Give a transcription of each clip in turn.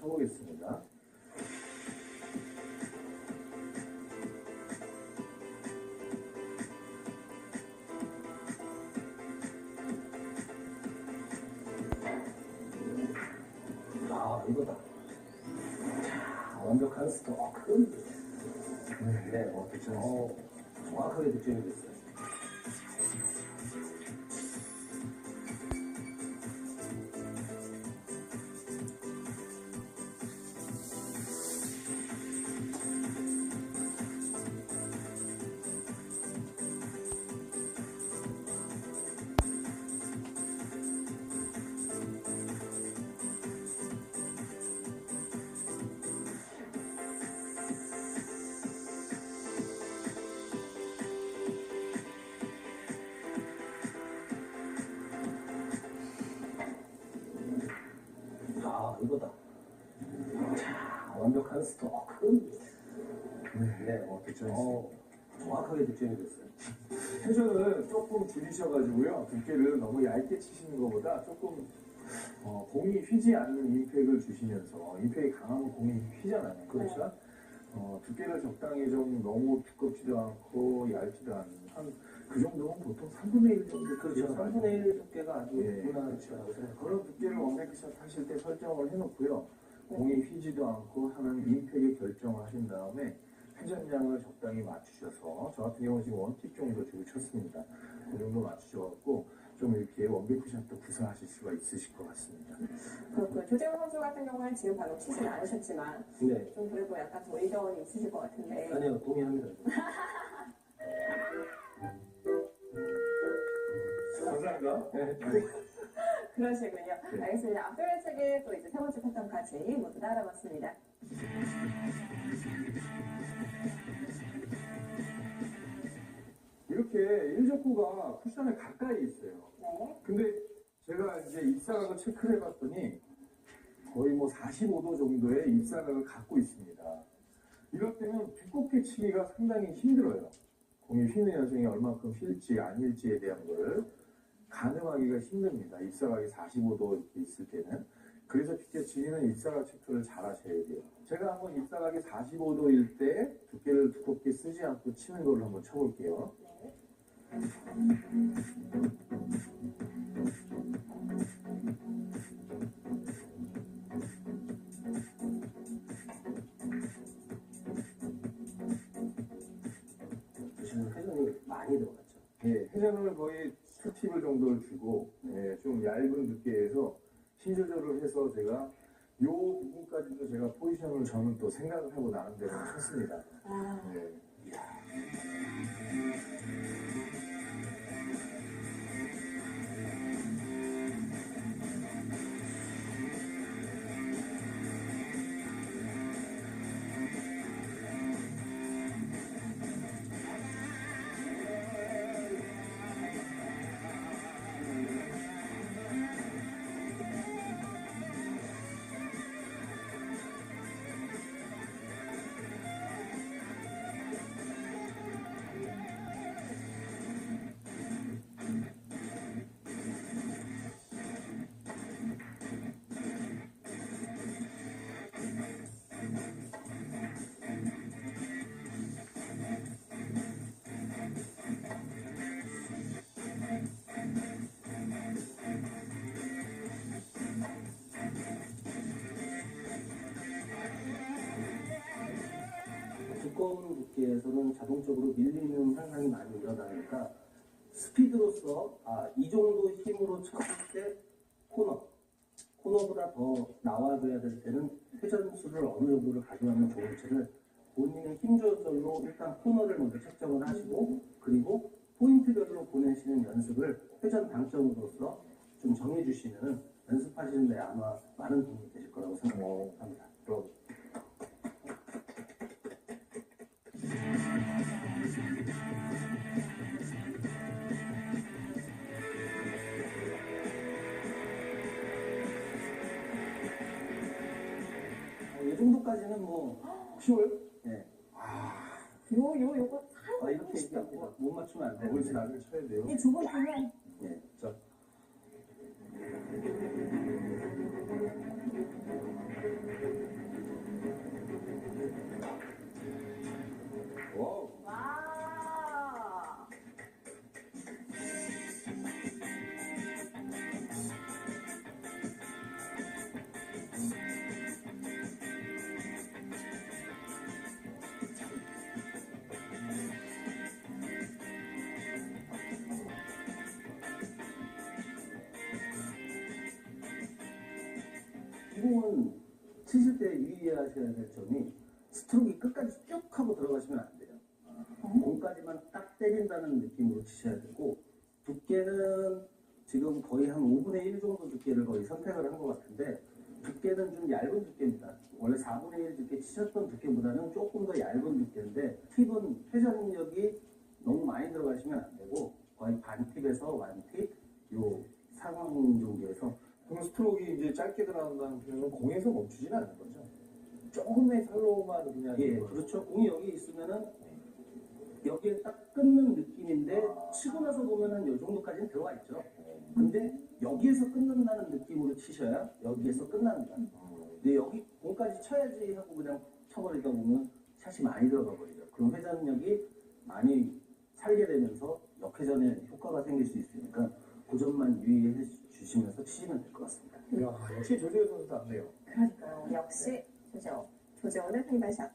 쳐보겠습니다. 아, 이거다. 자, 완벽한 스토크. 네, 어, 득점. 정확하게 득점이 됐어요. 자, 완벽한 스토크. 네, 어, 득점했어요. 정확하게 득점이 됐어요. 회전을 조금 줄이셔가지고요. 두께를 너무 얇게 치시는 것보다 조금 어, 공이 휘지 않는 임팩을 주시면서 임팩이 강하면 공이 휘잖아요. 그러니까 어, 두께를 적당히 좀 너무 두껍지도 않고 얇지도 않은 한그 정도면 보통 3분의 1 정도 그렇죠. 3분의 1 두께가 아주 예. 무난하다고 생각합니다. 그런 두께를 원맥샷 하실 때 설정을 해놓고요. 공이 휘지도 않고 하는 임팩을 결정을 하신 다음에 회전량을 적당히 맞추셔서 저 같은 경우는 지금 원팁 정도 주고 쳤습니다. 그 정도 맞추셔갖고 좀 이렇게 원뱅크샷도 구사하실 수가 있으실 것 같습니다. 그렇고요. 조재호 선수 같은 경우는 지금 방금 치진 않으셨지만 네. 좀 그래도 약간 더 의견이 있으실 것 같은데 아니요, 동의합니다. 감사합니다. 그러시군요. 네. 알겠습니다. 앞돌 책에 또 이제 세 번째 패턴까지 모두 다 알아봤습니다. 이렇게 1족구가 쿠션에 가까이 있어요. 네. 근데 제가 이제 입사각을 체크를 해봤더니 거의 뭐 45도 정도의 입사각을 갖고 있습니다. 이럴 때는 두껍게 치기가 상당히 힘들어요. 공이 휘는 현상이 얼마큼 휠지 아닐지에 대한 거를 가늠하기가 힘듭니다. 입사각이 45도 이렇게 있을 때는. 그래서 피켓 치기는 입사각 체크를 잘 하셔야 돼요. 제가 한번 입사각이 45도일 때 두께를 두껍게 쓰지 않고 치는 거를 한번 쳐볼게요. 네. 지금 회전이 많이 들어갔죠. 예, 회전을 거의 스팁을 정도를 주고 예, 좀 얇은 두께에서 힘 조절을 해서 제가 요 부분까지도 제가 포지션을 저는 또 생각을 하고 나름대로 쳤습니다. 아, 예. 자동적으로 밀리는 현상이 많이 일어나니까 스피드로서 아, 이 정도 힘으로 쳤을 때 코너 코너보다 더 나와줘야 될 때는 회전수를 어느 정도를 가져가면 좋을지를 본인의 힘 조절로 일단 코너를 먼저 책정을 하시고 그리고 포인트별로 보내시는 연습을 회전 당점으로서 좀 정해주시면 연습하시는데 아마 많은 도움이 되실 거라고 생각합니다. 그럼 정도까지는 뭐 쉬워요? 예. 요, 요, 요거 아, 살짝 이렇게 보시죠. 못- 못 맞추면 안 네, 우리 되는데. 나중에 쳐야 돼요. 이 좁은 보면 예. 자, 공은 치실 때 유의하셔야 될 점이 스트로크 끝까지 쭉 하고 들어가시면 안 돼요. 공까지만 딱 때린다는 느낌으로 치셔야 되고 두께는 지금 거의 한 5분의 1 정도 두께를 거의 선택을 한 것 같은데 두께는 좀 얇은 두께입니다. 원래 4분의 1 두께 치셨던 두께보다는 조금 더 얇은 두께인데 팁은 회전력이 너무 많이 들어가시면 안 되고 거의 반 팁에서 완 팁 요 상황 정도에서 그럼 스트로크가 이제 짧게 들어간다는 표현은 공에서 멈추지는 않는 거죠. 조금의 살로만 그냥 예, 그렇죠. 공이 여기 있으면은 여기에 딱 끊는 느낌인데 아. 치고 나서 보면은 요 정도까지는 들어와 있죠. 근데 여기에서 끊는다는 느낌으로 치셔야 여기에서. 음. 근데 여기 공까지 쳐야지 하고 그냥 쳐버리다 보면 샷이 많이 들어가 버리죠. 그럼 회전력이 많이 살게 되면서 역회전에 효과가 생길 수 있으니까 그 점만 유의해 주시면서 치시면 될 것 같습니다. 야, 역시 조재호 선수도 안 돼요. 그러니까요. 역시 조재호. 조재호는 팽발샷.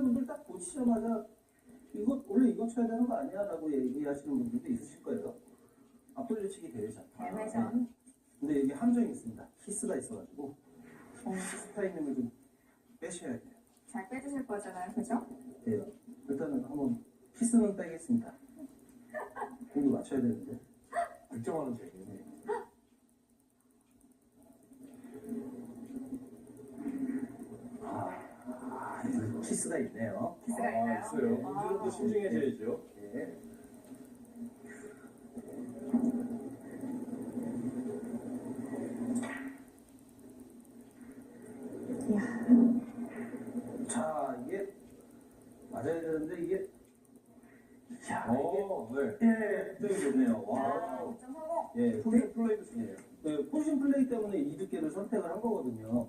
시청자분들 딱 보시자마자 이거 원래 이거 쳐야 되는 거 아니야? 라고 얘기하시는 분들도 있으실 거예요. 앞돌려 치기 대회잖아. 대회전. 근데 여기 함정이 있습니다. 키스가 있어가지고 키스 타이밍을 좀 빼셔야 돼요. 잘 빼주실 거잖아요. 그죠? 네. 일단은 한번 키스는 빼겠습니다. 공도 맞춰야 되는데. 재미네. 아, 키스가 있네요. 키스가 아, 있나요? 있어요. 아. 이제는 또 신중해져야죠. 네. 자, 이게 맞아야 되는데 이게 야, 이게 어, 네. 예, 굉장히 좋네요. 자, 와. 성공. 예, 플레이, 플레이도 중요해요. 네, 포지션 플레이 때문에 이 두께를 선택을 한 거거든요.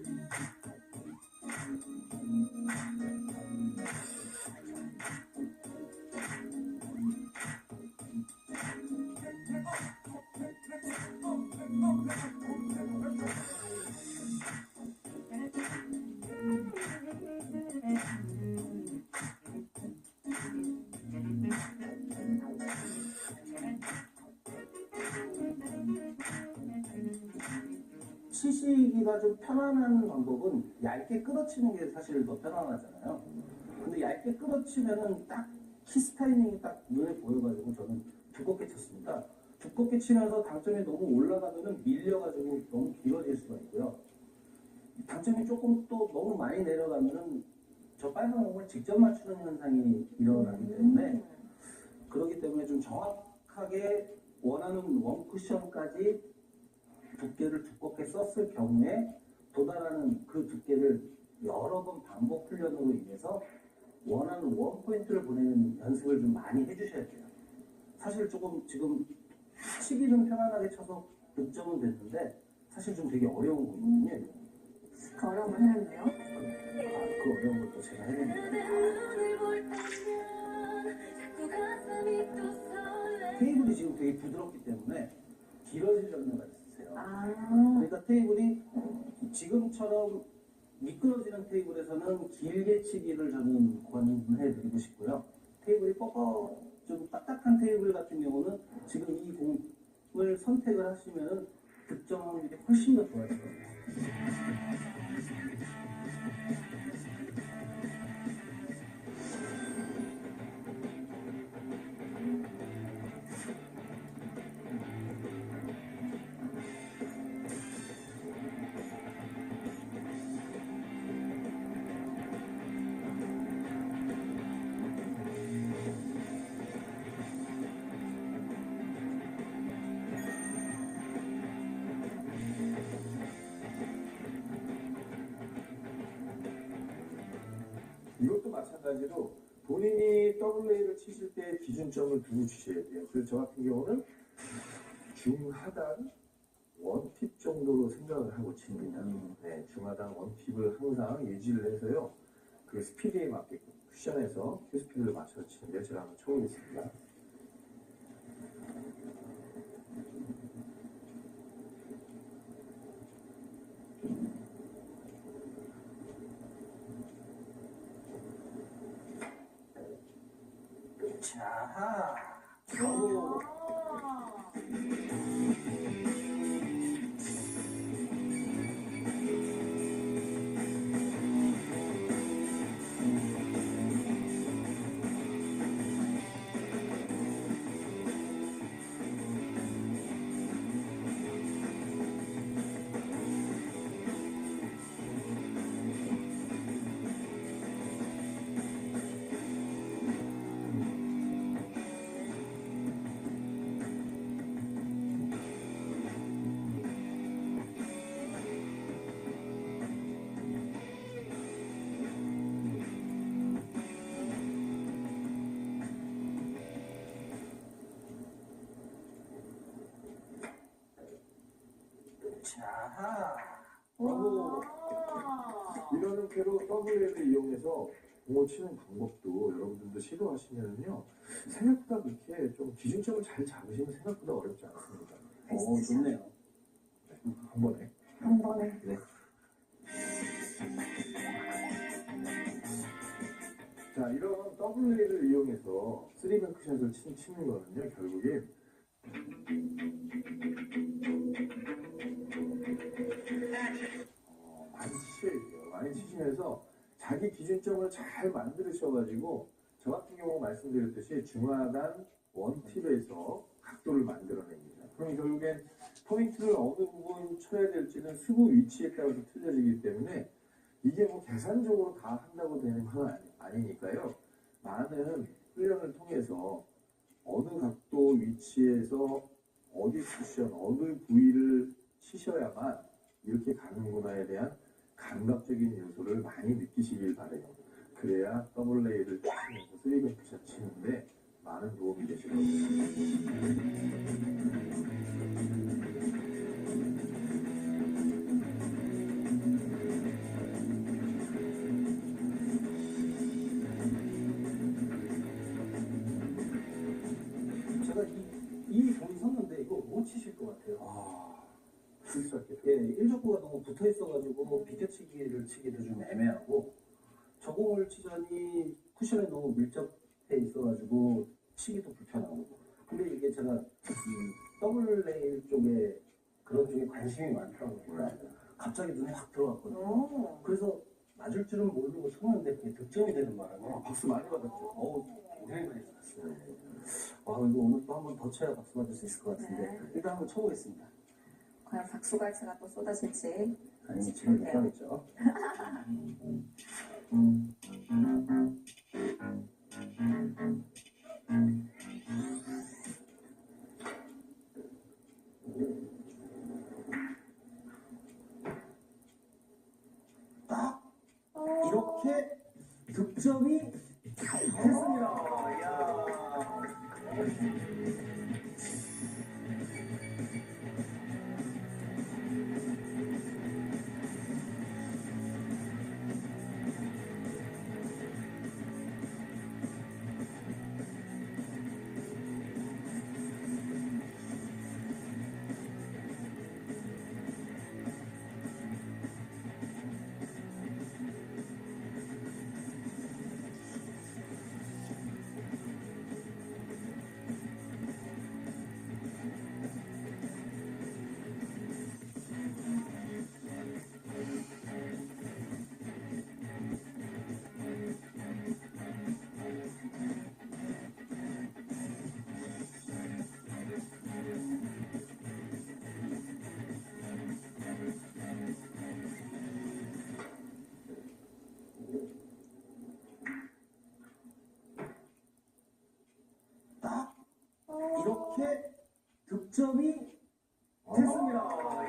치시기가 좀 편안한 방법은 얇게 끌어치는 게 사실 더 편안하잖아요. 근데 얇게 끌어치면은 딱 키스 타이밍이 딱 눈에 보여가지고 저는 두껍게 쳤습니다. 두껍게 치면서 당점이 너무 올라가면은 밀려가지고 너무 길어질 수가 있고요. 당점이 조금 또 너무 많이 내려가면은 저 빨간 공을 직접 맞추는 현상이 일어나기 때문에 음. 그렇기 때문에 좀 정확하게 원하는 원 쿠션까지 두께를 두껍게 썼을 경우에 도달하는 그 두께를 여러 번 반복 훈련으로 인해서 원하는 원 포인트를 보내는 연습을 좀 많이 해주셔야 돼요. 사실 조금 지금 치기는 편안하게 쳐서 득점은 됐는데 사실 좀 되게 어려운 거거든요. 이거. 그 어려움을 해냈네요. 아, 그 어려운 것도 제가 해냅니다. 테이블이 지금 되게 부드럽기 때문에 길어질 염려가 있 아, 그러니까 테이블이 지금처럼 미끄러지는 테이블에서는 길게 치기를 저는 권해드리고 싶고요. 테이블이 뻗어 좀 딱딱한 테이블 같은 경우는 지금 이 공을 선택을 하시면 득점 확률이 훨씬 더 좋아질 겁니다. 마찬가지로 본인이 WA를 치실 때 기준점을 두고 치셔야 돼요. 그래서 저 같은 경우는 중하단 원팁 정도로 생각을 하고 칩니다. 네, 중하단 원팁을 항상 예지를 해서요. 그 스피드에 맞게끔 쿠션에서 큐 스피드를 맞춰서 치는데 제가 한번 쳐보겠습니다. 이런 형태로 WA를 이용해서 공을 치는 방법도 여러분들도 시도하시면요. 생각보다 그렇게 좀 기준점을 잘 잡으시면 생각보다 어렵지 않습니다. 오, 좋네요. 한 번에. 한 번에. 자, 이런 WA를 이용해서 쓰리뱅크 샷을 치, 치는 거는요, 결국에 치시면서 자기 기준점을 잘 만들으셔가지고 저 같은 경우 말씀드렸듯이 중하단 원팁에서 각도를 만들어냅니다. 그럼 결국엔 포인트를 어느 부분 쳐야 될지는 수구 위치에 따라서 틀려지기 때문에 이게 뭐 계산적으로 다 한다고 되는 건 아니, 아니니까요. 많은 훈련을 통해서 어느 각도 위치에서 어디 쿠션, 어느 부위를 치셔야만 이렇게 가는구나에 대한 감각적인 요소를 많이 느끼시길 바래요. 그래야 더블 레이를 치면서 쓰리뱅크 샷 치는데 많은 도움이 되실 겁니다. 제가 이, 이 공이 섰는데 이거 못 치실 것 같아요. 아. 예, 일족구가 너무 붙어 있어가지고 비껴치기를 치기도 좀 애매하고 저 공을 치자니 쿠션에 너무 밀접해 있어가지고 치기도 불편하고 근데 이게 제가 이 더블 레일 쪽에 그런 쪽에 관심이 보니까 갑자기 눈에 확 들어갔거든요. 오. 그래서 맞을 줄은 모르고 쳤는데 그게 득점이 되는 바람에 아, 박수 많이 받았죠. 어우 굉장히 많이 받았어요. 아 이거 오늘 또 한 번 더 쳐야 박수 받을 수 있을 것 같은데 네. 일단 한번 쳐보겠습니다. 과연 박수갈채가 또 쏟아질지. 아니 지금 못 하겠죠. 딱 이렇게 득점이 됐습니다. 이렇게 득점이 됐습니다.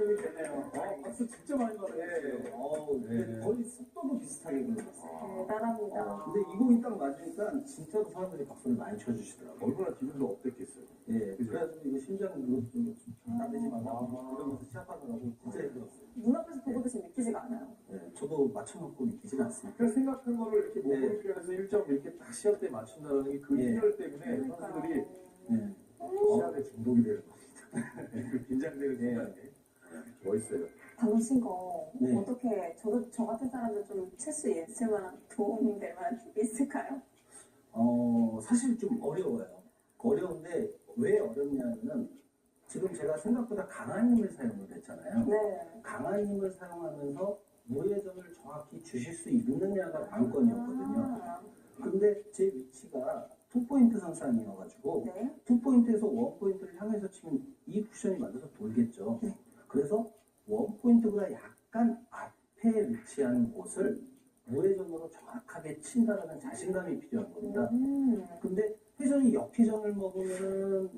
이야, 어, 득점이 되네요. 어, 박수 진짜 많이 네, 받았어요. 어, 근데 네. 거의 속도도 비슷하게 굴렀어요. 대단합니다. 근데 이 공이 딱 맞으니까 진짜로 사람들이 박수를 많이 쳐주시더라고요. 얼마나 기분도 업됐겠어요. 예, 그죠? 그래가지고 이거 심장 그거 좀 나대지 말라고 그러면서 시합하느라고 진짜 힘들었어요. 눈 앞에서 보고도 지금 느끼지가 않아요. 예, 저도 맞춰놓고 느끼지는 않습니다. 그러니까 생각한 거를 이렇게 네. 목을 표현해서 1점 이렇게 딱 시합 때 맞춘다는 게그 네. 희열 때문에 선수들이 예. 시합에 중독이 되는 겁니다. 그 긴장되는 순간에 멋있어요. 친거 네. 어떻게 저도 저 같은 사람도 좀칠수 있을 만한 도움될 만한 팁이 있을까요? 어, 사실 좀 어려워요. 어려운데 왜 어렵냐면은 지금 제가 생각보다 강한 힘을 사용을 했잖아요. 네. 강한 힘을 사용하면서 무회전을 정확히 주실 수 있느냐가 관건이었거든요. 아, 근데 제 위치가 투포인트 상상이어가지고 네. 투포인트에서 원포인트를 향해서 치면 이 쿠션이 맞아서 돌겠죠. 네. 그래서 원포인트보다 약간 위치한 곳을 무회전으로 정확하게 친다라는 자신감이 필요한 겁니다. 음. 근데 회전이 역회전을 먹으면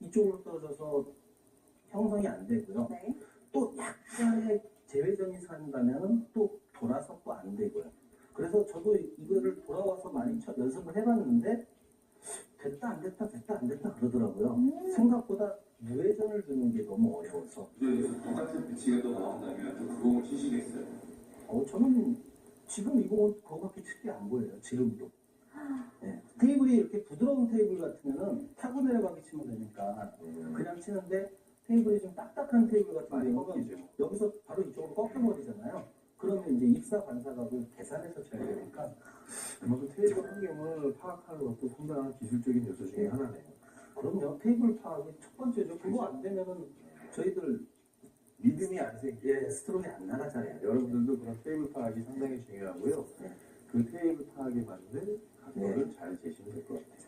이쪽으로 떨어져서 형성이 안 되고요. 네. 또 약간의 재회전이 산다면 또 돌아서 또 안 되고요. 그래서 저도 이거를 돌아와서 많이 쳐- 연습을 해봤는데 됐다 안 됐다 됐다 안 됐다 그러더라고요. 음. 생각보다 무회전을 주는 게 너무 어려워서 그래서 똑같은 배치가 또 나온다면 어, 저는 지금 이 공은 그거밖에 칠게안 보여요. 지금도. 네. 테이블이 이렇게 부드러운 테이블 같으면은 타고 내려가게 치면 되니까 그냥 치는데 테이블이 좀 딱딱한 테이블 같은 많이 경우는 꺾이죠. 여기서 바로 이쪽으로 꺾여버리잖아요. 그러면 이제 입사 반사각을 계산해서 쳐야 되니까 그만큼 테이블 환경을 파악하는 것도 상당한 기술적인 요소 중에 하나네요. 그럼요. 테이블 파악이 첫 번째죠. 그거 안 되면은 저희들 믿음이 안 생겨. 예 스트로크 안 나가잖아요. 여러분들도 그런 테이블 파악이 상당히 중요하고요. 네. 그 테이블 파악에 맞는 각도를 잘 재시면 될 것 같아요.